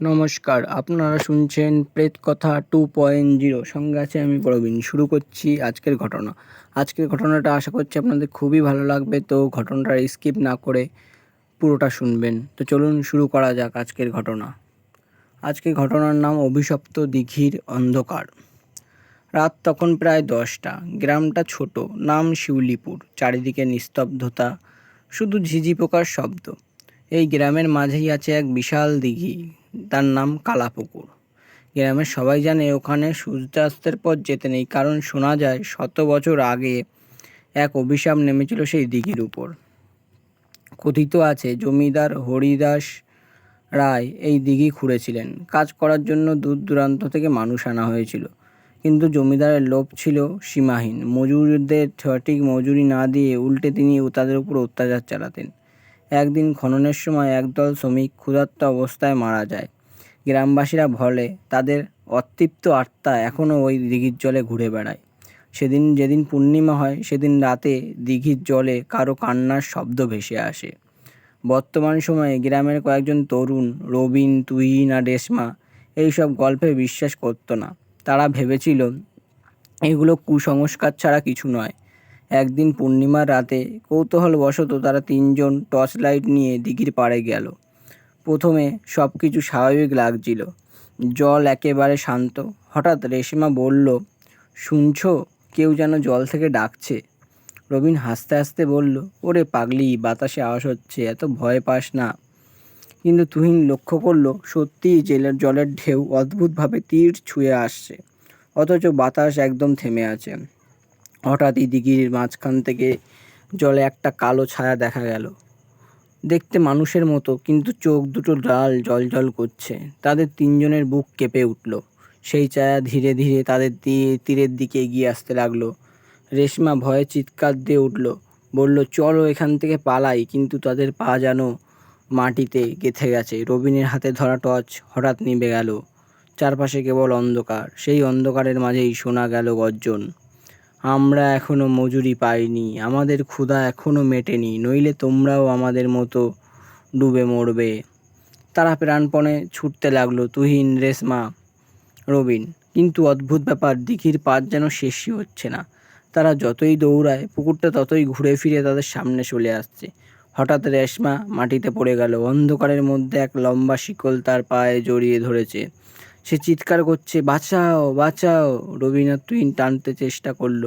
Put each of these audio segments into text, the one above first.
নমস্কার, আপনারা শুনছেন প্রেত কথা টু পয়েন্ট জিরো সঙ্গে আছে আমি প্রবীণ। শুরু করছি আজকের ঘটনা। আজকের ঘটনাটা আশা করছি আপনাদের খুবই ভালো লাগবে, তো ঘটনাটা স্কিপ না করে পুরোটা শুনবেন। তো চলুন শুরু করা যাক আজকের ঘটনা। আজকের ঘটনার নাম অভিশপ্ত দিঘির অন্ধকার। রাত তখন প্রায় দশটা। গ্রামটা ছোট, নাম শিউলিপুর। চারিদিকে নিস্তব্ধতা, শুধু ঝিঝি পোকার শব্দ। এই গ্রামের মাঝেই আছে এক বিশাল দিঘি। তার নাম কালাপুকুর। গ্রামের সবাই জানে ওখানে সূর্যাস্তের পর যেতে নেই, কারণ শোনা যায় শত বছর আগে এক অভিশাপ নেমেছিল সেই দিঘির উপর। কথিত আছে, জমিদার হরিদাস রায় এই দিঘি খুঁড়েছিলেন। কাজ করার জন্য দূর দূরান্ত থেকে মানুষ আনা হয়েছিল। কিন্তু জমিদারের লোভ ছিল সীমাহীন। মজুরদের সঠিক মজুরি না দিয়ে উল্টে তিনি তাদের উপর অত্যাচার চালাতেন। একদিন খননের সময় একদল শ্রমিক ক্ষুধার্ত অবস্থায় মারা যায়। গ্রামবাসীরা বলে তাদের অতৃপ্ত আত্মা এখনও ওই দিঘির জলে ঘুরে বেড়ায়। সেদিন যেদিন পূর্ণিমা হয়, সেদিন রাতে দিঘির জলে কারও কান্নার শব্দ ভেসে আসে। বর্তমান সময়ে গ্রামের কয়েকজন তরুণ, রবিন, তুহিন আর রেশমা এইসব গল্পে বিশ্বাস করতো না। তারা ভেবেছিল, এগুলো কুসংস্কার ছাড়া কিছু নয়। একদিন পূর্ণিমার রাতে কৌতূহলবশত তারা তিনজন টর্চ লাইট নিয়ে দিঘির পাড়ে গেল। প্রথমে সব কিছু স্বাভাবিক লাগছিল। জল একেবারে শান্ত। হঠাৎ রেশমা বলল, শুনছ, কেউ যেন জল থেকে ডাকছে। রবিন হাসতে হাসতে বলল, ওরে পাগলি, বাতাসে আওয়াজ হচ্ছে, এত ভয় পাস না। কিন্তু তুহিন লক্ষ্য করল, সত্যিই জেলের জলের ঢেউ অদ্ভুতভাবে তীর ছুঁয়ে আসছে। অথচ বাতাস একদম থেমে আছে। হঠাৎই দিঘির মাঝখান থেকে জলে একটা কালো ছায়া দেখা গেল। দেখতে মানুষের মতো, কিন্তু চোখ দুটো লাল জল করছে। তাদের তিনজনের বুক কেঁপে উঠল। সেই ছায়া ধীরে ধীরে তাদের তীরের দিকে এগিয়ে আসতে লাগল। রেশমা ভয়ে চিৎকার দিয়ে উঠল, বলল, চলো এখান থেকে পালাই, কিন্তু তাদের পা যেন মাটিতে গেথে গেছে। রবিনের হাতে ধরা টর্চ হঠাৎ নিভে গেল। চারপাশে কেবল অন্ধকার। সেই অন্ধকারের মাঝেই শোনা গেল গর্জন। আমরা এখনও মজুরি পাইনি, আমাদের ক্ষুধা এখনও মেটেনি, নইলে তোমরাও আমাদের মতো ডুবে মরবে। তারা প্রাণপণে ছুটতে লাগল, তুহিন, রেশমা, রবিন। কিন্তু অদ্ভুত ব্যাপার, দিঘির পাত যেন শেষই হচ্ছে না। তারা যতই দৌড়ায়, পুকুরটা ততই ঘুরে ফিরে তাদের সামনে চলে আসছে। হঠাৎ রেশমা মাটিতে পড়ে গেল, অন্ধকারের মধ্যে এক লম্বা শিকল তার পায়ে জড়িয়ে ধরেছে। সে চিৎকার করছে, বাঁচাও বাঁচাও। রবীন্দ্রনাথ তুইন টানতে চেষ্টা করল,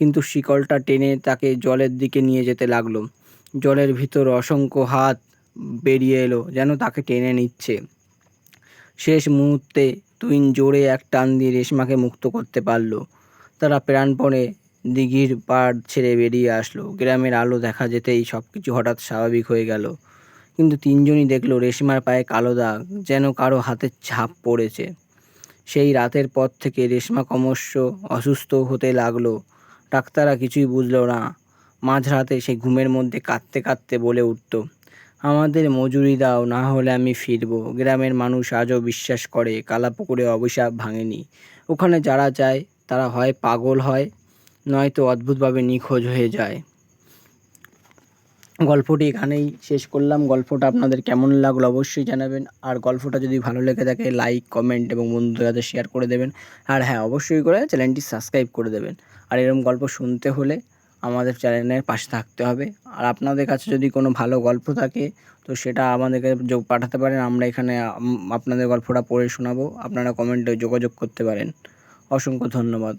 কিন্তু শিকলটা টেনে তাকে জলের দিকে নিয়ে যেতে লাগল। জলের ভিতর অসংখ্য হাত বেরিয়ে এলো, যেন তাকে টেনে নিচ্ছে। শেষ মুহূর্তে তুইন জোরে এক টান দিয়ে রেশমাকে মুক্ত করতে পারল। তারা প্রাণপণে দিঘির পাড় ছেড়ে বেরিয়ে আসলো। গ্রামের আলো দেখা যেতেই সব কিছু হঠাৎ স্বাভাবিক হয়ে গেল। কিন্তু তিনজনই দেখল রেশমার পায়ে কালো দাগ, যেন কারও হাতের ছাপ পড়েছে। সেই রাতের পর থেকে রেশমা ক্রমশ অসুস্থ হতে লাগল। ডাক্তাররা কিছুই বুঝলো না। মাঝরাতে সে ঘুমের মধ্যে কাঁদতে কাঁদতে বলে উঠত, আমাদের মজুরি দাও, না হলে আমি ফিরবো। গ্রামের মানুষ আজও বিশ্বাস করে, কালাপুকুরে অভিশাপ ভাঙেনি। ওখানে যারা যায়, তারা হয় পাগল হয়, নয়তো অদ্ভুতভাবে নিখোঁজ হয়ে যায়। গল্পটি এখানেই শেষ করলাম। গল্পটা আপনাদের কেমন লাগল অবশ্যই জানাবেন। আর গল্পটা যদি ভালো লেগে থাকে লাইক কমেন্ট এবং বন্ধুদের কাছে শেয়ার করে দেবেন। আর হ্যাঁ অবশ্যই করে চ্যানেলটি সাবস্ক্রাইব করে দেবেন। আর এরকম গল্প শুনতে হলে আমাদের চ্যানেলের পাশে থাকতে হবে। আর আপনাদের কাছে যদি কোনো ভালো গল্প থাকে, তো সেটা আমাদেরকে পাঠাতে পারেন। আমরা এখানে আপনাদের গল্পটা পড়ে শোনাবো। আপনারা কমেন্টে যোগাযোগ করতে পারেন। অসংখ্য ধন্যবাদ।